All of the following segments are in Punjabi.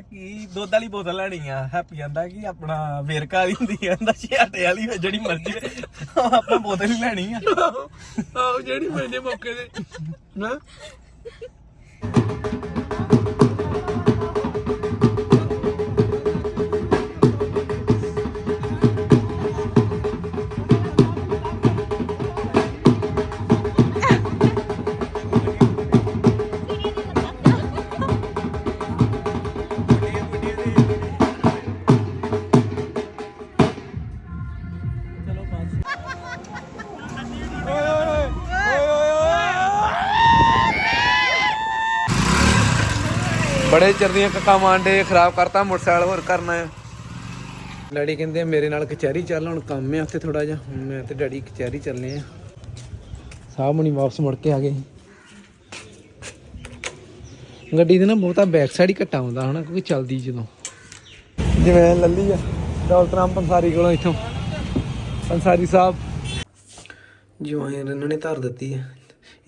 ਕਿ ਦੁੱਧ ਵਾਲੀ ਬੋਤਲ ਲੈਣੀ ਆ। ਹੈਪੀ ਕਹਿੰਦਾ ਕਿ ਆਪਣਾ ਵੇਰਕਾ ਵਾਲੀ ਹੁੰਦੀ ਆ। ਕਹਿੰਦਾ ਛਿਆਟੇ ਵਾਲੀ ਹੋਏ, ਜਿਹੜੀ ਮਰਜ਼ੀ ਹੋਏ, ਆਪਾਂ ਬੋਤਲ ਹੀ ਲੈਣੀ ਆ। ਆਹੋ ਜਿਹੜੀ ਮੈਨੇ ਮੌਕੇ ਤੇ। ਨਾ ਬੜੇ ਚਿਰ ਦੀਆਂ ਕੱਕਾ ਮਾਂਡੇ, ਖਰਾਬ ਕਰਤਾ ਮੋਟਰਸਾਈਕਲ, ਹੋਰ ਕਰਨਾ ਹੈ? ਡੈਡੀ ਕਹਿੰਦੇ ਮੇਰੇ ਨਾਲ ਕਚਹਿਰੀ ਚੱਲ, ਹੁਣ ਕੰਮ ਹੈ ਉੱਥੇ ਥੋੜਾ ਜਿਹਾ। ਹੁਣ ਮੈਂ ਤੇ ਡੈਡੀ ਕਚਹਿਰੀ ਚੱਲੇ ਆ। ਸਾਹਬ ਮਣੀ ਵਾਪਸ ਮੁੜ ਕੇ ਆ ਗਏ ਗੱਡੀ ਦੇ ਨਾ ਬਹੁਤਾ ਬੈਕ ਸਾਈਡ ਹੀ ਘਟਾ ਹੁੰਦਾ ਹਨਾ, ਕਿਉਂਕਿ ਚੱਲਦੀ ਜਦੋਂ। ਜਿਵੇਂ ਲੱਲੀ ਆ ਡਾਕਟਰ ਰਾਮ ਪੰਸਾਰੀ ਕੋਲੋਂ ਇੱਥੋਂ। ਪੰਸਾਰੀ ਸਾਹਿਬ। ਜੋ ਇਹਨਾਂ ਨੇ ਧਰ ਦਿੱਤੀ ਹੈ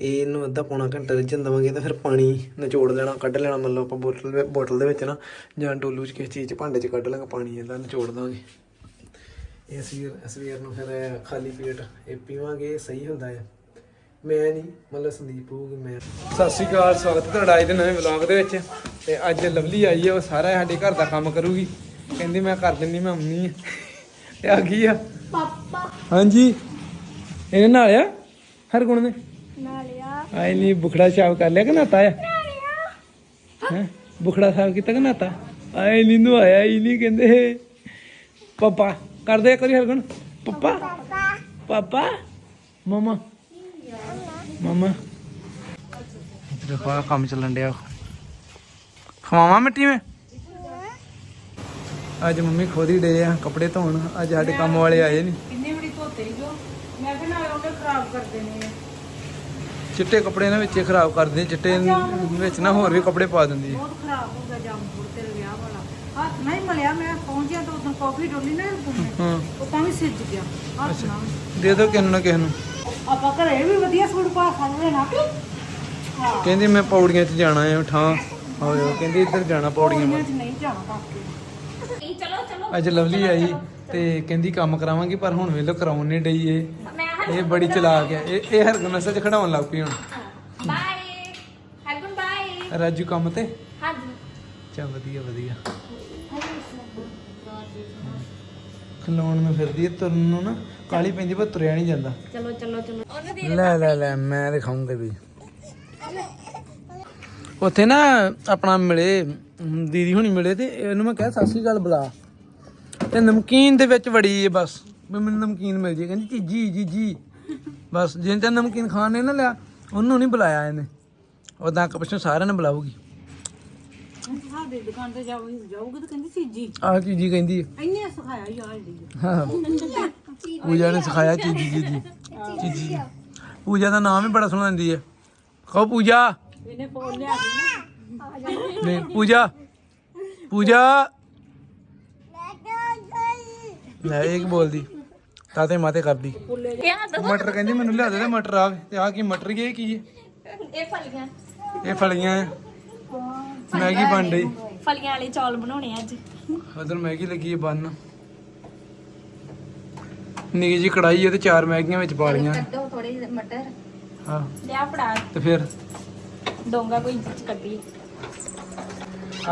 ਇਹਨੂੰ ਅੱਧਾ ਪੌਣਾ ਘੰਟਾ ਰਿੱਝਣ ਦੇਵਾਂਗੇ ਤਾਂ ਫਿਰ ਪਾਣੀ ਨਿਚੋੜ ਲੈਣਾ ਕੱਢ ਲੈਣਾ ਮੰਨ ਲਓ ਆਪਾਂ ਬੋਤਲ ਬੋਤਲ ਦੇ ਵਿੱਚ ਨਾ ਜਾਂ ਡੋਲੂ 'ਚ ਕਿਸੇ ਚੀਜ਼ 'ਚ ਭਾਂਡੇ 'ਚ ਕੱਢ ਲਾਂਗੇ ਪਾਣੀ ਇਹਦਾ ਨਿਚੋੜ ਦਾਂਗੇ। ਇਹ ਸਵੇਰ ਸਵੇਰ ਨੂੰ ਫਿਰ ਖਾਲੀ ਪੇਟ ਇਹ ਪੀਵਾਂਗੇ ਸਹੀ ਹੁੰਦਾ ਹੈ। ਮੈਂ ਨਹੀਂ ਮਤਲਬ ਸੰਦੀਪ ਹੋਊਗੀ ਮੈਂ। ਸਤਿ ਸ਼੍ਰੀ ਅਕਾਲ ਸਵਾਗਤ ਹੈ ਤੁਹਾਡਾ ਅੱਜ ਦੇ ਨਵੇਂ ਵਲੌਗ ਦੇ ਵਿੱਚ। ਤੇ ਅੱਜ ਲਵਲੀ ਆਈ ਹੈ ਉਹ ਸਾਰਾ ਸਾਡੇ ਘਰ ਦਾ ਕੰਮ ਕਰੂਗੀ। ਕਹਿੰਦੀ ਮੈਂ ਕਰ ਦਿੰਨੀ ਮੈਂ ਅੰਮੀ ਆ। ਤੇ ਆ ਗਈ ਆ। ਪਾਪਾ। ਹਾਂਜੀ। ਇਹਨੇ ਨਾਲ ਆ ਹਰ ਗੁਣ ਨੇ? ਆਈ ਨਹੀਂ ਬੁਖੜਾ ਸਾਫ਼ ਕਰ ਲਿਆ ਕਿ ਨਾਤਾ ਆ? ਹੈ? ਬੁਖੜਾ ਸਾਫ਼ ਕੀਤਾ ਕਿ ਨਾਤਾ ਆਈ ਨਹੀਂ ਨੂੰ ਆਇਆ ਹੀ ਨਹੀਂ ਕਹਿੰਦੇ। ਪਾਪਾ ਕਰਦੇ ਇੱਕ ਵਾਰੀ ਹਰਗੁਣ। ਪਾਪਾ? ਪਾਪਾ? ਮਮਾ? ਮਮਾ? ਇਧਰ ਪਾ ਕੰਮ ਚੱਲਣ ਡਿਆ। ਖਵਾਵਾ ਮਿੱਟੀ ਮੈਂ? ਅੱਜ ਮੰਮੀ ਖੁਦ ਹੀ ਡੇ ਆ ਕੱਪੜੇ ਧੋਣ। ਅੱਜ ਸਾਡੇ ਕੰਮ ਵਾਲੇ ਆਏ ਨਹੀਂ ਕਿੰਨੇ ਬੜੀ ਧੋਤੇ ਹੀ ਜੋ? ਮੈਂ ਕਿਹਾ ਨਾਲ ਉਹਨੇ ਖਰਾਬ ਕਰ ਦੇਣੇ ਚਿੱਟੇ ਕੱਪੜੇ ਨਾ ਵਿੱਚ ਹੀ ਖਰਾਬ ਕਰਦੇ ਆ, ਚਿੱਟੇ ਵਿੱਚ ਨਾ ਹੋਰ ਵੀ ਕੱਪੜੇ ਪਾ ਦਿੰਦੀ। ਬਹੁਤ ਖਰਾਬ ਹੋ ਗਿਆ ਜਾਮਪੁਰ ਤੇਰੇ ਵਿਆਹ ਵਾਲਾ। ਹੱਥ ਨਹੀਂ ਮਲਿਆ ਮੈਂ ਪਹੁੰਚਿਆ ਤਾਂ ਉਦੋਂ ਕਾਫੀ ਡੋਲੀ ਨਾ ਘੁੰਮੇ ਹਾਂ। ਉਹ ਤਾਂ ਵੀ ਸਿੱਜ ਗਿਆ। ਹੱਥ ਨਾਲ। ਦੇ ਦੋ ਕਿਸ ਨੂੰ ਕਿਸ ਨੂੰ। ਆਪਾਂ ਘਰੇ ਵੀ ਵਧੀਆ ਸੂਟ ਪਾ ਸਕਦੇ ਨਾ ਹਾਂ। ਕਹਿੰਦੀ ਮੈਂ ਪੌੜੀਆਂ 'ਚ ਜਾਣਾ ਹੈ ਠਾਂ ਆਇਓ ਕਹਿੰਦੀ ਇੱਧਰ ਜਾਣਾ ਪੌੜੀਆਂ ਇਹਨਾਂ 'ਚ ਨਹੀਂ ਜਾਣਾ ਕਾਕੇ ਅੱਜ ਲਵਲੀ ਆਈ ਤੇ ਕਹਿੰਦੀ ਕੰਮ ਕਰਾਵਾਂਗੀ ਪਰ ਹੁਣ ਵੇਲੋ ਕਰਾਉਣ ਨਹੀਂ ਡਈ ਇਹ ਬੜੀ ਚਲਾਕ ਹੈ। ਇਹ ਇਹ ਹਰਗੁਣ ਅਸਲ 'ਚ ਖੜਾਉਣ ਲੱਗ ਪਈ ਹੁਣ। ਬਾਏ ਹਰਗੁਣ ਬਾਏ ਰਾਜੂ ਕੰਮ ਤੇ? ਹਾਂਜੀ। ਚਾ ਵਧੀਆ ਵਧੀਆ। ਖਲੋਣ ਨੂੰ ਫਿਰਦੀ ਹੈ ਤੁਰਨ ਨੂੰ ਨਾ ਕਾਲੀ ਪੈਂਦੀ ਪਰ ਤੁਰਿਆ ਨਹੀਂ ਜਾਂਦਾ। ਚਲੋ ਚਲੋ ਚਲੋ। ਲੈ ਲੈ ਲੈ ਮੈਂ ਦਿਖਾਉਂਗਾ ਵੀ। ਉੱਥੇ ਨਾ ਆਪਣਾ ਮਿਲੇ ਦੀਦੀ ਹੁਣੀ ਮਿਲੇ ਤੇ ਇਹਨੂੰ ਮੈਂ ਕਿਹਾ ਸਤਿ ਸ਼੍ਰੀ ਅਕਾਲ ਬੁਲਾ। ਤੇ ਨਮਕੀਨ ਦੇ ਵਿੱਚ ਵੜੀ ਏ ਬਸ। ਵੀ ਮੈਨੂੰ ਨਮਕੀਨ ਮਿਲ ਜੇ। ਕਹਿੰਦੀ ਜੀ ਜੀ ਜੀ। ਬਸ ਜਿੰਨ ਤੇ ਨਮਕੀਨ ਖਾਣ ਨੇ ਨਾ ਲਿਆ ਉਹਨੂੰ ਨਹੀਂ ਬੁਲਾਇਆ ਇਹਨੇ। ਉਦਾਂ ਕਿ ਪਿੱਛੋਂ ਸਾਰਿਆਂ ਨੂੰ ਬੁਲਾਊਗੀ। ਸਾਡੇ ਦੁਕਾਨ ਤੇ ਜਾਊਗੀ ਜਾਊਗੀ ਤਾਂ ਕਹਿੰਦੀ ਚੀਜੀ। ਆਹ ਚੀਜੀ ਕਹਿੰਦੀ ਹੈ ਇੰਨੇ ਸਿਖਾਇਆ ਹੀ ਆ ਜੀ ਹਾਂ। ਪੂਜਾ ਨੇ ਸਿਖਾਇਆ ਚੀਜੀ ਜੀ ਜੀ। ਚੀਜੀ ਜੀ। ਪੂਜਾ ਦਾ ਨਾਮ ਹੀ ਬੜਾ ਸੋਹਣਾ ਦਿੰਦੀ ਹੈ ਕਹੋ ਪੂਜਾ। ਇਹਨੇ ਫੋਨ ਲਿਆ ਕੇ ਨਾ। ਨਹੀਂ ਪੂਜਾ। ਪੂਜਾ। ਲੈ ਇਹ ਕੀ ਬੋਲਦੀ? ਤਾਤੇ ਮਾਤੇ ਕਰਦੀ। ਮਟਰ ਕਹਿੰਦੀ ਮੈਨੂੰ ਲਿਆ ਦੇ ਦੇ ਮਟਰ ਆ। ਤੇ ਆ ਕੀ ਮਟਰ ਇਹ ਕੀ ਹੈ ਇਹ ਫਲੀਆਂ ਇਹ ਫਲੀਆਂ ਹੈ ਮੈਗੀ ਬਣ ਰਹੀ। ਫਲੀਆਂ ਵਾਲੇ ਚੌਲ ਬਣਾਉਣੇ ਆ ਅੱਜ। ਉਧਰ ਮੈਗੀ ਲੱਗੀ ਹੈ ਬਣ ਨਿੱਕੀ ਜੀ ਕੜਾਈ ਹੈ ਤੇ ਚਾਰ ਮੈਗੀਆਂ ਵਿੱਚ ਪਾ ਲੀਆਂ ਕੱਢੋ ਥੋੜੇ ਮਟਰ। ਹਾਂ। ਲਿਆ ਫੜਾ। ਤੇ ਫਿਰ? ਡੋਂਗਾ ਕੋਈ ਚ ਕੱਢੀ।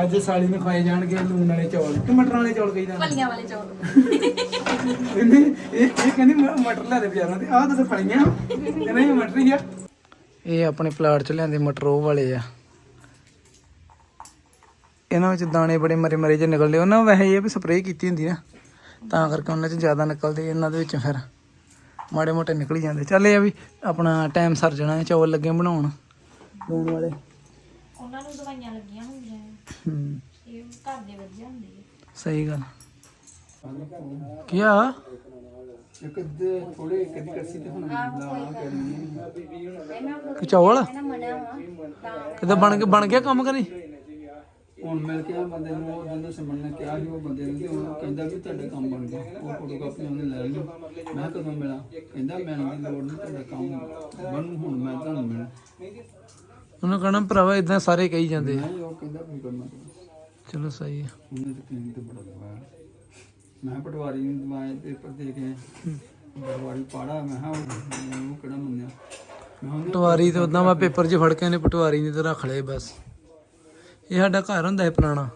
ਅੱਜ ਸਾਲੀ ਨੂੰ ਖਾਏ ਜਾਣਗੇ ਲੂਣ ਵਾਲੇ ਚੌਲ। ਕਿ ਮਟਰ ਵਾਲੇ ਚੌਲ ਕਹੀਦਾ ਫਲੀਆਂ ਵਾਲੇ ਚੌਲ। ਕਹਿੰਦੀ ਇਹ ਇਹ ਕਹਿੰਦੀ ਮ- ਮਟਰ ਲੈ ਦੇ ਬਾਜ਼ਾਰੋਂ ਤੇ। ਆਹ ਤਾਂ ਫਲੀਆਂ। ਕਹਿੰਦਾ ਇਹ ਮਟਰ ਹੀ ਆ। ਇਹ ਆਪਣੇ ਪਲਾਟ ਚ ਲਿਆਂਦੇ ਮਟਰ ਉਹ ਵਾਲੇ ਆ। ਇਹਨਾਂ ਵਿੱਚ ਦਾਣੇ ਬੜੇ ਮਰੇ ਮਰੇ ਜਿਹੇ ਨਿਕਲਦੇ। ਉਹਨਾਂ ਵੈਸੇ ਇਹ ਆ ਵੀ ਸਪਰੇਅ ਕੀਤੀ ਹੁੰਦੀ ਨਾ। ਤਾਂ ਕਰਕੇ ਉਹਨਾਂ ਚ ਜ਼ਿਆਦਾ ਨਿਕਲਦੇ ਇਹਨਾਂ ਦੇ ਵਿੱਚ ਫਿਰ। ਮਾੜੇ ਮੋਟੇ ਨਿਕਲ ਹੀ ਜਾਂਦੇ। ਚੱਲ ਇਹ ਆ ਵੀ ਆਪਣਾ ਟਾਈਮ ਸਰ ਜਾਣਾ ਹੈ, ਚੌਲ ਲੱਗੇ ਬਣਾਉਣ। ਲੂਣ ਵਾਲੇ। ਉਹਨਾਂ ਨੂੰ ਦਵਾਈਆਂ ਲੱਗੀਆਂ ਹੁੰਦੀਆਂ ਹੂੰ ਇਹ ਘਰ ਦੇ ਵਧੀਆ ਹੁੰਦੇ ਆ ਸਹੀ ਗੱਲ ਕੀ ਆ। ਕਿ ਚੌਲ? ਕਿਦਾਂ ਬਣ ਕੇ ਬਣ ਗਿਆ ਕੰਮ ਕਰੀ? ਹੁਣ ਮਿਲ ਕੇ ਬੰਦੇ ਨੂੰ ਉਹ ਦਿਨ ਸਿਮਰਨ ਨੇ ਕਿਹਾ ਸੀ ਉਹ ਬੰਦੇ ਨੂੰ ਉਹ ਕਹਿੰਦਾ ਵੀ ਤੁਹਾਡਾ ਕੰਮ ਬਣ ਗਿਆ। ਉਹ ਫੋਟੋ ਕਾਪੀ ਉਹਨੇ ਲੈ ਲਈ। ਮੈਂ ਕਿਹਾ ਕਦੋਂ ਮਿਲਾਂ? ਕਹਿੰਦਾ ਮਿਲਣ ਦੀ ਲੋੜ ਨਹੀਂ ਤੁਹਾਡਾ ਕੰਮ ਬਣੂ ਹੁਣ ਮੈਂ ਤੁਹਾਨੂੰ ਮਿਲਾਂ। ਉਹਨੂੰ ਕਹਣਾ ਭਰਾਵਾ ਇਦਾਂ ਸਾਰੇ ਕਹੀ ਜਾਂਦੇ ਆ। ਨਹੀਂ ਉਹ ਕਹਿੰਦਾ ਵੀ ਕਰਨਾ ਚਲੋ ਸਹੀ ਹੈ ਉਹਨੇ ਤਾਂ ਕਲੀਨ ਤੇ ਬੜਾ ਦਵਾਇਆ ਮੈਂ ਪਟਵਾਰੀ ਨੂੰ ਦਵਾਇਆ ਪੇਪਰ ਦੇ ਕੇ ਪਟਵਾਰੀ ਪਾੜਾ ਮੈਂ ਕਿਹਾ ਉਹ ਕਿਹੜਾ ਮੰਨਿਆ? ਮੈਂ ਪਟਵਾਰੀ ਤੇ ਉਦਾਂ ਵਾ ਪੇਪਰ 'ਚ ਫੜ ਕੇ ਨੇ ਪਟਵਾਰੀ ਨੇ ਤੇ ਰੱਖ ਲਏ ਬਸ। ਇਹ ਸਾਡਾ ਘਰ ਹੁੰਦਾ ਹੈ ਪੁਰਾਣਾ।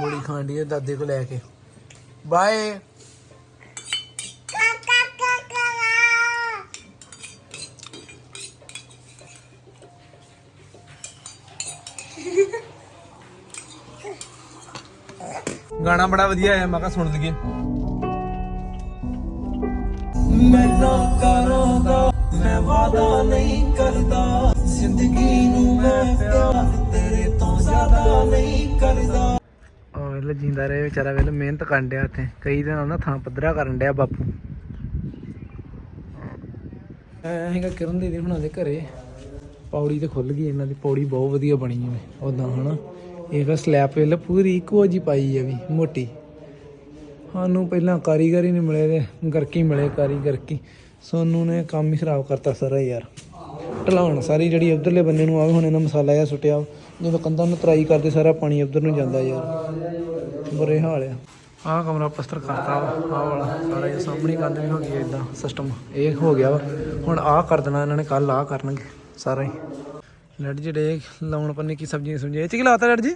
ਮੂੜੀ ਖਾਂਡੀ ਹੈ ਦਾਦੇ ਕੋ ਲੈ ਕੇ। ਬਾਏ। ਗਾਣਾ ਬੜਾ ਵਧੀਆ ਹੈ ਮੈਂ ਕਿਹਾ ਸੁਣ ਲਈਏ। ਮੈਂ ਨਾ ਕਰਾਂਦਾ ਮੈਂ ਵਾਦਾ ਨਹੀਂ ਕਰਦਾ। ਜ਼ਿੰਦਗੀ ਨੂੰ ਮੈਂ ਪਿਆਰ ਤੇਰੇ ਤੋਂ ਜ਼ਿਆਦਾ ਨਹੀਂ ਕਰਦਾ। ਵੇਲੇ ਜਿੰਦਾ ਰਹੇ ਵਿਚਾਰਾ ਵੇਲੇ ਮਿਹਨਤ ਕਰਨ ਡਿਆ ਇੱਥੇ। ਕਈ ਦਿਨ ਉਹਨਾਂ ਥਾਂ ਪੱਧਰਾ ਕਰਨ ਡਿਆ ਬਾਪੂ। ਐ ਹੈਗਾ ਕਿਰਨ ਦੀਦੀ ਹੁਣਾਂ ਦੇ ਘਰੇ। ਪੌੜੀ ਤੇ ਖੁੱਲ ਗਈ ਇਹਨਾਂ ਦੀ ਪੌੜੀ ਬਹੁਤ ਵਧੀਆ ਬਣੀ ਹੈ ਉਦਾਂ ਹਨਾ? ਇਹ ਫਿਰ ਸਲੈਬ ਵੇਲੇ ਪੂਰੀ ਇੱਕੋ ਜੀ ਪਾਈ ਆ ਵੀ, ਮੋਟੀ। ਸਾਨੂੰ ਪਹਿਲਾਂ ਕਾਰੀਗਰ ਹੀ ਨਹੀਂ ਮਿਲੇ ਤੇ ਗਰਕੀ ਮਿਲੇ ਕਾਰੀਗਰ ਕੀ ਸੋਨੂ ਨੇ ਕੰਮ ਹੀ ਖਰਾਬ ਕਰਤਾ ਸਾਰਾ ਯਾਰ। ਢਲਾਉਣ ਸਾਰੀ ਜਿਹੜੀ ਉਧਰਲੇ ਬੰਨੇ ਨੂੰ ਆਵੇ, ਹੁਣ ਇਹਨਾਂ ਮਸਾਲਾ ਜਿਹਾ ਸੁੱਟਿਆ ਜਦੋਂ ਕੰਧਾਂ ਨੂੰ ਤਰਾਈ ਕਰਦੇ, ਸਾਰਾ ਪਾਣੀ ਉਧਰ ਨੂੰ ਜਾਂਦਾ ਯਾਰ। ਬੁਰੇ ਹਾਲ ਆ। ਆਹ ਕਮਰਾ ਪਸਤਰ ਕਰਤਾ ਵਾ, ਆਹ ਵਾਲਾ। ਸਾਰਾ ਇਹ ਸਾਹਮਣੇ ਕੰਧ ਵੀ ਹੋ ਗਈ ਇਦਾਂ ਸਿਸਟਮ ਇਹ ਹੋ ਗਿਆ ਵਾ। ਹੁਣ ਆਹ ਕਰ ਦੇਣਾ ਇਹਨਾਂ ਨੇ ਕੱਲ ਆਹ ਕਰਨਗੇ, ਸਾਰਾ। ਹੀ ਲੱਡ ਜਿਹੜੇ ਲਾਉਣ ਪੰਨੇ ਕੀ ਸਬਜ਼ੀਆਂ ਸੁਣਜੇ ਇਹ ਚ ਕੀ ਲਾਤਾ ਲੱਡ ਜੀ?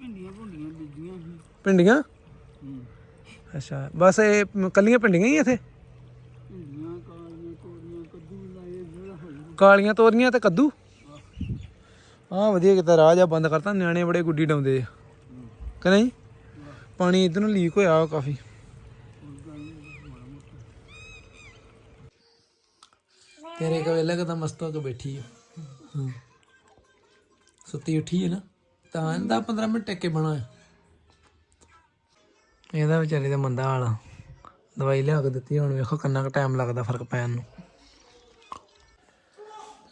ਭਿੰਡੀਆਂ ਭੁੰਡੀਆਂ ਬੀਜੀਆਂ ਸੀ। ਭਿੰਡੀਆਂ। ਅੱਛਾ ਬਸ ਇਹ ਕੱਲੀਆਂ ਭਿੰਡੀਆਂ ਹੀ ਇੱਥੇ? ਭਿੰਡੀਆਂ ਕਾਲੀਆਂ ਤੋਰੀਆਂ ਕੱਦੂ ਲਾਏ ਜਿਹੜਾ ਹੋਈ ਕਾਲੀਆਂ ਤੋਰੀਆਂ ਤੇ ਕੱਦੂ? ਆਹ ਵਧੀਆ ਕੀਤਾ ਰਾਹ ਜਾ ਬੰਦ ਕਰਤਾ ਨਿਆਣੇ ਬੜੇ ਗੁੱਡੀ ਡਾਉਂਦੇ ਆ। ਕਿ ਨਹੀਂ? ਪਾਣੀ ਇਧਰ ਨੂੰ ਲੀਕ ਹੋਇਆ ਕਾਫੀ। ਤੇਰੇ ਕੋ ਵੇਲੇ ਕਦਾ ਮਸਤ ਹੋ ਕੇ ਬੈਠੀ ਹਾਂ। ਸੁੱਤੀ ਉੱਠੀ ਹੈ ਨਾ, ਤਾਂ ਇਹਦਾ 15 ਮਿੰਟ ਟੇਕੇ ਬਣਾ ਹੈ। ਇਹਦਾ ਵਿਚਾਰੇ ਦਾ ਮੰਦਾ ਹਾਲ ਆ। ਦਵਾਈ ਲਿਆ ਕੇ ਦਿੱਤੀ, ਹੁਣ ਵੇਖੋ ਕਿੰਨਾ ਕੁ ਟਾਈਮ ਲੱਗਦਾ ਫ਼ਰਕ ਪੈਣ ਨੂੰ।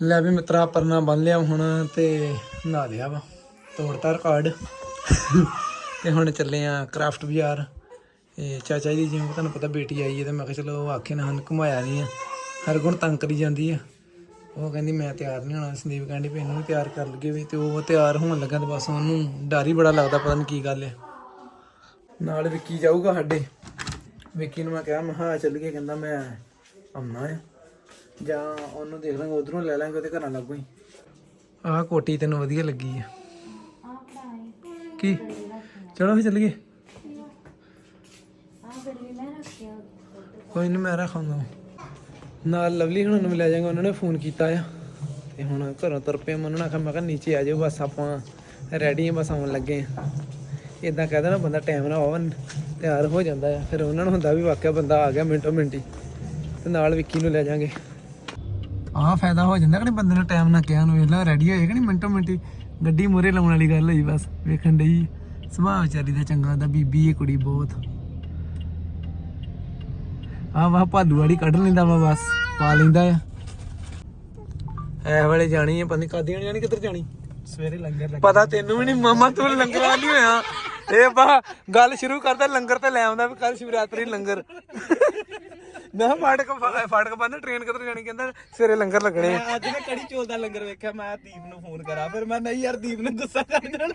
ਲੈ ਵੀ ਮਿੱਤਰਾ, ਪਰਨਾ ਬੰਨ ਲਿਆ ਹੁਣ ਤੇ ਨਹਾ ਲਿਆ ਵਾ। ਤੋੜਤਾ ਰਿਕਾਰਡ ਤੇ ਹੁਣ ਚੱਲੇ ਆ ਕਰਾਫਟ ਬਾਜ਼ਾਰ। ਇਹ ਚਾਚਾ ਜੀ ਦੀ ਕਿ ਤੁਹਾਨੂੰ ਪਤਾ ਬੇਟੀ ਆਈ ਹੈ ਤੇ ਮੈਂ ਕਿਹਾ ਚਲੋ ਉਹ ਆਖੇ ਨਾ ਹਨ ਘੁਮਾਇਆ ਨਹੀਂ ਆ। ਹਰ ਗੁਣ ਤੰਗ ਕਰੀ ਜਾਂਦੀ ਆ। ਉਹ ਕਹਿੰਦੀ ਮੈਂ ਤਿਆਰ ਨਹੀਂ ਹੋਣਾ। ਸੰਦੀਪ ਕਹਿੰਦੀ ਵੀ ਇਹਨੂੰ ਵੀ ਤਿਆਰ ਕਰ ਲਈਏ ਵੀ। ਤੇ ਉਹ ਤਿਆਰ ਹੋਣ ਲੱਗਾ ਤੇ ਬਸ ਉਹਨੂੰ ਡਰ ਹੀ ਬੜਾ ਲੱਗਦਾ ਪਤਾ ਨਹੀਂ ਕੀ ਗੱਲ ਆ। ਨਾਲ ਵਿੱਕੀ ਜਾਊਗਾ ਸਾਡੇ। ਵਿੱਕੀ ਨੂੰ ਮੈਂ ਕਿਹਾ ਮੈਂ ਹਾਂ ਚੱਲ ਗਏ। ਕਹਿੰਦਾ ਮੈਂ ਆਉਣਾ ਆ। ਜਾਂ ਉਹਨੂੰ ਦੇਖ ਲਾਂਗੇ ਉਧਰੋਂ ਲੈ ਲਾਂਗੇ ਉਹਦੇ ਘਰਾਂ ਲੱਗੋ ਹੀ। ਆਹ ਕੋਟੀ ਤੈਨੂੰ ਵਧੀਆ ਲੱਗੀ ਆ। ਕੀ? ਚਲੋ ਫਿਰ ਚੱਲੀਏ। ਕੋਈ ਨਹੀਂ ਮੈਂ ਰੱਖਾਂਗਾ ਨਾਲ ਲਵਲੀ ਹੁਣਾਂ ਨੂੰ ਵੀ ਲੈ ਜਾਵਾਂਗੇ ਉਹਨਾਂ ਨੇ ਫੋਨ ਕੀਤਾ ਆ। ਤੇ ਹੁਣ ਘਰੋਂ ਤੁਰ ਪਿਆ ਮੈਂ ਉਹਨਾਂ ਨੇ ਆਖਿਆ, ਮੈਂ ਕਿਹਾ ਨੀਚੇ ਆ ਜਾਓ, ਬਸ ਆਪਾਂ ਰੈਡੀ ਆ, ਬਸ ਆਉਣ ਲੱਗੇ ਆ। ਇਦਾਂ ਕਹਿੰਦਾ ਨਾ ਬੰਦਾ ਟਾਈਮ ਨਾਲ ਆਵਨ ਤਿਆਰ ਹੋ ਜਾਂਦਾ ਆ। ਫਿਰ ਉਹਨਾਂ ਨੂੰ ਹੁੰਦਾ ਵੀ ਵਾਕਿਆ ਬੰਦਾ ਆ ਗਿਆ ਮਿੰਟੋ ਮਿੰਟੀ ਤੇ ਨਾਲ ਵਿੱਕੀ ਨੂੰ ਲੈ ਜਾਾਂਗੇ। ਆਹ ਫਾਇਦਾ ਹੋ ਜਾਂਦਾ ਕਿ ਨਹੀਂ, ਬੰਦੇ ਨੂੰ ਟਾਈਮ ਨਾ ਕਿਹਾ ਨੂੰ ਵੇਲਾ ਰੈਡੀ ਹੋਏਗਾ ਨਹੀਂ ਮਿੰਟੋ ਮਿੰਟੀ ਗੱਡੀ ਮੂਰੇ ਲਾਉਣ ਵਾਲੀ ਗੱਲ ਹੋਈ ਬਸ, ਵੇਖਣ ਡਈ। ਸੁਭਾਅ ਵਿਚਾਰੀ ਦਾ ਚੰਗਾ ਦਾ ਬੀਬੀ ਇਹ ਕੁੜੀ ਬਹੁਤ। ਆ ਵਾ ਭਾਲੂ ਵਾਲੀ ਕੱਢ ਲੈਂਦਾ ਵਾ ਬਸ ਪਾ ਲੈਂਦਾ ਆ। ਐ ਵੇਲੇ ਜਾਣੀ ਹੈ ਪੰਨੀ ਕਾਦੀਆਂ ਜਾਣੀ ਕਿੱਧਰ ਜਾਣੀ? ਸਵੇਰੇ ਲੰਗਰ ਲੱਗ ਪਤਾ ਤੈਨੂੰ ਵੀ ਨਹੀਂ ਮਾਮਾ ਤੂੰ ਲੰਗਰਾਂ ਨਹੀਂ ਹੋਇਆ? ਇਹ ਬਾ ਗੱਲ ਸ਼ੁਰੂ ਕਰਦਾ ਲੰਗਰ ਤੇ ਲੈ ਆਉਂਦਾ ਵੀ ਕੱਲ ਸ਼ਿਵਰਾਤਰੀ ਲੰਗਰ। ਮੈਂ ਕਿਹਾ ਫਾਟਕ ਫਾਟਕ ਬੰਦ ਟ੍ਰੇਨ ਕਿੱਧਰ ਜਾਣੀ ਕਹਿੰਦਾ ਸਵੇਰੇ ਲੰਗਰ ਲੱਗਣੇ ਆ। ਅੱਜ ਮੈਂ ਕੜੀ ਚੋਲ ਦਾ ਲੰਗਰ ਵੇਖਿਆ ਮੈਂ ਦੀਪ ਨੂੰ ਫੋਨ ਕਰਾਂ ਫਿਰ ਮੈਂ ਨਹੀਂ ਯਾਰ ਦੀਪ ਨੂੰ ਗੁੱਸਾ ਕਰ ਦੇਣਾ।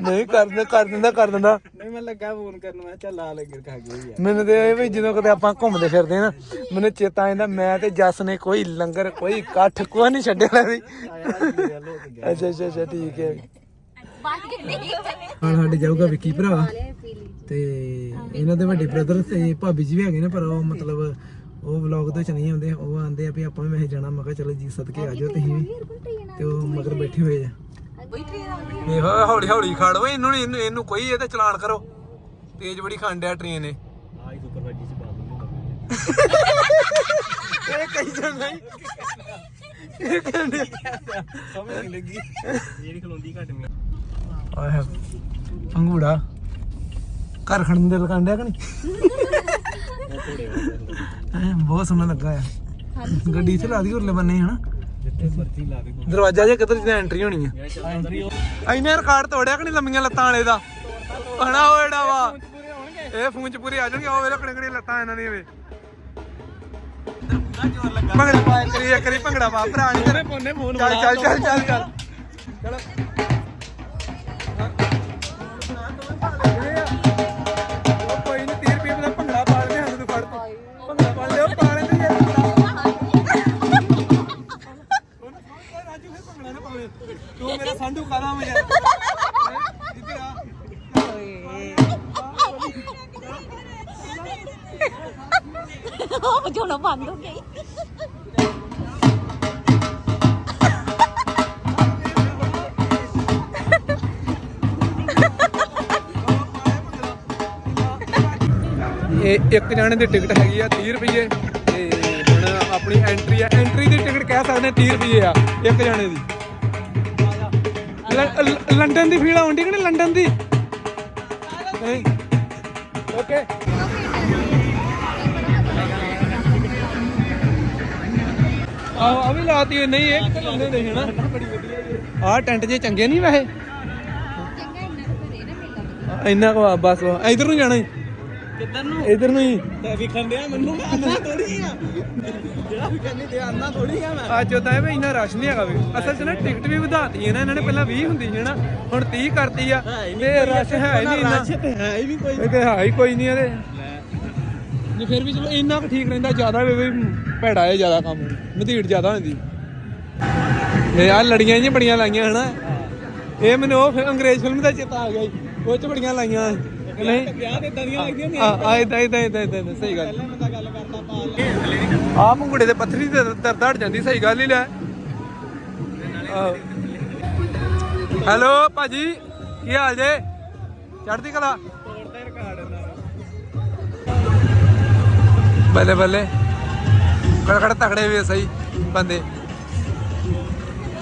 ਨਹੀਂ ਕਰ ਦਿੰਦਾ ਕਰ ਦਿੰਦਾ ਕਰ ਦਿੰਦਾ। ਨਹੀਂ ਮੈਂ ਲੱਗਾ ਫੋਨ ਕਰਨ ਮੈਂ ਚੱਲ ਆ ਲੰਗਰ ਖਾ ਗਏ ਯਾਰ ਮੈਨੂੰ ਤੇ ਇਹ ਵੀ ਜਦੋਂ ਕਦੇ ਆਪਾਂ ਘੁੰਮਦੇ ਫਿਰਦੇ ਨਾ ਮੈਨੂੰ ਚੇਤਾ ਆਉਂਦਾ ਮੈਂ ਤੇ ਜੱਸ ਨੇ ਕੋਈ ਲੰਗਰ ਕੋਈ ਇਕੱਠ ਕੋਈ ਨਹੀਂ ਛੱਡਿਆ ਵੀ ਅੱਛਾ ਅੱਛਾ ਅੱਛਾ ਠੀਕ ਹੈ। ਹੁਣ ਸਾਡੇ ਜਾਊਗਾ ਵਿੱਕੀ ਭਰਾ। ਤੇ ਇਹਨਾਂ ਦੇ ਵੱਡੇ ਬ੍ਰਦਰ ਤੇ ਭਾਬੀ ਜੀ ਵੀ ਹੈਗੇ ਨੇ ਪਰ ਉਹ ਮਤਲਬ ਉਹ ਵਲੌਗ ਤੋਂ ਚ ਨਹੀਂ ਆਉਂਦੇ ਉਹ ਆਂਦੇ ਆ ਵੀ ਆਪਾਂ ਵੀ ਵੈਸੇ ਜਾਣਾ ਮੈਂ ਕਿਹਾ ਚਲੋ ਜੀ ਸਦਕੇ ਆ ਜਾਓ ਤੁਸੀਂ ਵੀ। ਤੇ ਉਹ ਮਗਰ ਬੈਠੇ ਹੋਏ ਆ। ਇਹ ਹੋ- ਹੌਲੀ ਹੌਲੀ ਖੜ ਓਏ ਇਹਨੂੰ ਇਹਨੂੰ ਇਹਨੂੰ ਕੋਈ ਇਹ ਤੇ ਚਲਾਨ ਕਰੋ। ਤੇਜ਼ ਬੜੀ ਖੰਡਿਆ ਟ੍ਰੇਨ ਇਹ। ਆਈ ਸੁਪਰਵਾਈਜ਼ਰ ਚ ਪਾ ਦੂੰਗਾ ਇਹ ਕਹੀ ਜਾਂਦਾ ਇਹ ਕਹਿੰਦੇ ਸਮਝ ਨਹੀਂ ਲੱਗੀ। ਜਿਹੜੀ ਖਲੋਂਦੀ ਘੱਟ ਮੀ ਆਹ ਅੰਗੂੜਾ ਘਰ ਖੜਨ ਨੂੰ ਦਿਲ ਕਾਂਡਿਆ ਕਿ ਨਹੀਂ? ਹੈਂ, ਬਹੁਤ ਸੋਹਣਾ ਲੱਗਾ ਆ। ਗੱਡੀ ਇੱਥੇ ਲਾ ਦੀ ਉਰਲੇ ਬੰਨੇ ਹਨਾ? ਜਿੱਥੇ ਮਰਜ਼ੀ ਲਾ ਦੇ ਦਰਵਾਜ਼ਾ ਜੇ ਕਿੱਧਰ ਜਿੱਦਾਂ ਐਂਟਰੀ ਹੋਣੀ ਆ। ਐਨੇ ਰਿਕਾਰਡ ਤੋੜਿਆ ਕਿ ਨਹੀਂ ਲੰਮੀਆਂ ਲੱਤਾਂ ਵਾਲੇ ਦਾ? ਹਣਾ ਉਹ ਜਿਹੜਾ ਵਾ। ਇਹ ਫੋਨ ਚ ਪੂਰੇ ਆ ਜਾਣਗੇ ਉਹ ਵੇਲੇ ਕਿਹੜੇ ਕਿਹੜੇ ਲੱਤਾਂ ਇਹਨਾਂ ਦੀਆਂ ਵੇ। ਭੰਗੜਾ ਪਾ ਕਰੀ ਇੱਕ ਕਰੀ ਭੰਗੜਾ ਪਾ। ਭਰਾ ਨਹੀਂ ਤੇਰੇ। ਫੋਨੇ ਫੋਨ ਚੱਲ ਚੱਲ ਚੱਲ ਚੱਲ ਚੱਲ। ਚਲੋ। ਇੱਕ ਜਾਣੇ ਦੀ ਟਿਕਟ ਹੈਗੀ ਆ 30 ਰੁਪਏ ਤੇ ਹੁਣ ਆਪਣੀ ਐਂਟਰੀ ਆ। ਐਂਟਰੀ ਦੀ ਟਿਕਟ ਕਹਿ ਸਕਦੇ 30 ਰੁਪਏ ਆ ਇੱਕ ਜਾਣੇ ਦੀ। ਲੰਡਨ ਦੀ ਫੀਲ ਆਉਂਦੀ ਕਿ ਨਹੀਂ ਲੰਡਨ ਦੀ? ਨਹੀਂ? ਓਕੇ ਆ ਆ ਵੀ ਲਾਤੀ ਹੋਈ, ਨਹੀਂ ਇਹ ਕਿੱਥੇ ਲਾਉਂਦੇ ਸੀ ਹਨਾ ਬੜੀ ਵਧੀਆ ਆ ਟੈਂਟ ਜੇ ਚੰਗੇ ਨਹੀਂ ਵੈਸੇ? ਆ, ਇੰਨਾ ਕੁ ਆ, ਬਸ ਇਧਰ ਨੂੰ ਜਾਣਾ ਕਿੱਧਰ ਨੂੰ? ਇਧਰ ਨੂੰ ਹੀ। ਤੇ ਵਿਖਣ ਡਿਆ ਮੈਨੂੰ ਮੈਂ ਅੰਨਾ ਥੋੜੀ ਆ। ਜਿਹੜਾ ਵਿਖਣ ਨਹੀਂ ਤੇ ਅੰਨਾ ਥੋੜੀ ਆ ਮੈਂ। ਅੱਜ ਤਾਂ ਇਹ ਵੀ ਇੰਨਾ ਰਸ਼ ਨਹੀਂ ਹੈਗਾ ਵੀ। ਅਸਲ 'ਚ ਨਾ ਟਿਕਟ ਵੀ ਵਧਾਤੀ ਹੈ ਨਾ ਇਹਨਾਂ ਨੇ ਪਹਿਲਾਂ 20 ਹੁੰਦੀ ਸੀ ਨਾ ਹੁਣ 30 ਕਰਤੀ ਆ। ਤੇ ਰਸ਼ ਹੈ ਨਹੀਂ ਇੰਨਾ। ਰਸ਼ ਤੇ ਹੈ ਹੀ ਨਹੀਂ ਕੋਈ। ਇਹ ਤੇ ਹੈ ਹੀ ਕੋਈ ਨਹੀਂ ਇਹਦੇ। ਜੇ ਫਿਰ ਵੀ ਚਲੋ ਇੰਨਾ ਕੁ ਠੀਕ ਰਹਿੰਦਾ ਜ਼ਿਆਦਾ ਵੀ ਵੀ ਭੈੜਾ ਹੈ ਜ਼ਿਆਦਾ ਕੰਮ। ਮਧੀੜ ਜ਼ਿਆਦਾ ਹੁੰਦੀ। ਇਹ ਆ ਲੜੀਆਂ ਜਿਹੀਆਂ ਬੜੀਆਂ ਲਾਈਆਂ ਹਨਾ? ਇਹ ਮੈਨੂੰ ਉਹ ਅੰਗਰੇਜ਼ ਫਿਲਮ ਦਾ ਚੇਤਾ ਆ ਗਿਆ ਜੀ। ਉਹ ਚ ਬੜੀਆਂ ਲਾਈਆਂ। ਨਹੀਂ। ਵਿਆਹ ਤੇ ਇਦਾਂ ਦੀਆਂ ਲੱਗਦੀਆਂ ਨੇ ਆ ਇਦਾਂ ਇਦਾਂ ਇਦਾਂ ਇਦਾਂ ਸਹੀ ਗੱਲ। ਪਹਿਲਾਂ ਬੰਦਾ ਗੱਲ ਕਰਦਾ ਪਾ ਆ ਮੰਗੂੜੇ ਦੇ ਪੱਥਰੀ ਤੇ ਦਰਦ ਹਟ ਜਾਂਦੀ ਸਹੀ ਗੱਲ ਹੀ ਲੈ। ਹੈਲੋ ਭਾਜੀ ਕੀ ਹਾਲ ਜੇ? ਚੜ੍ਹਦੀ ਕਲਾ? ਤੋੜਦਾ ਰਿਕਾਰਡ ਨਾਲ ਬੱਲੇ ਬੱਲੇ। ਖੜ ਖੜ ਤਕੜੇ ਵੀ ਸਹੀ ਬੰਦੇ।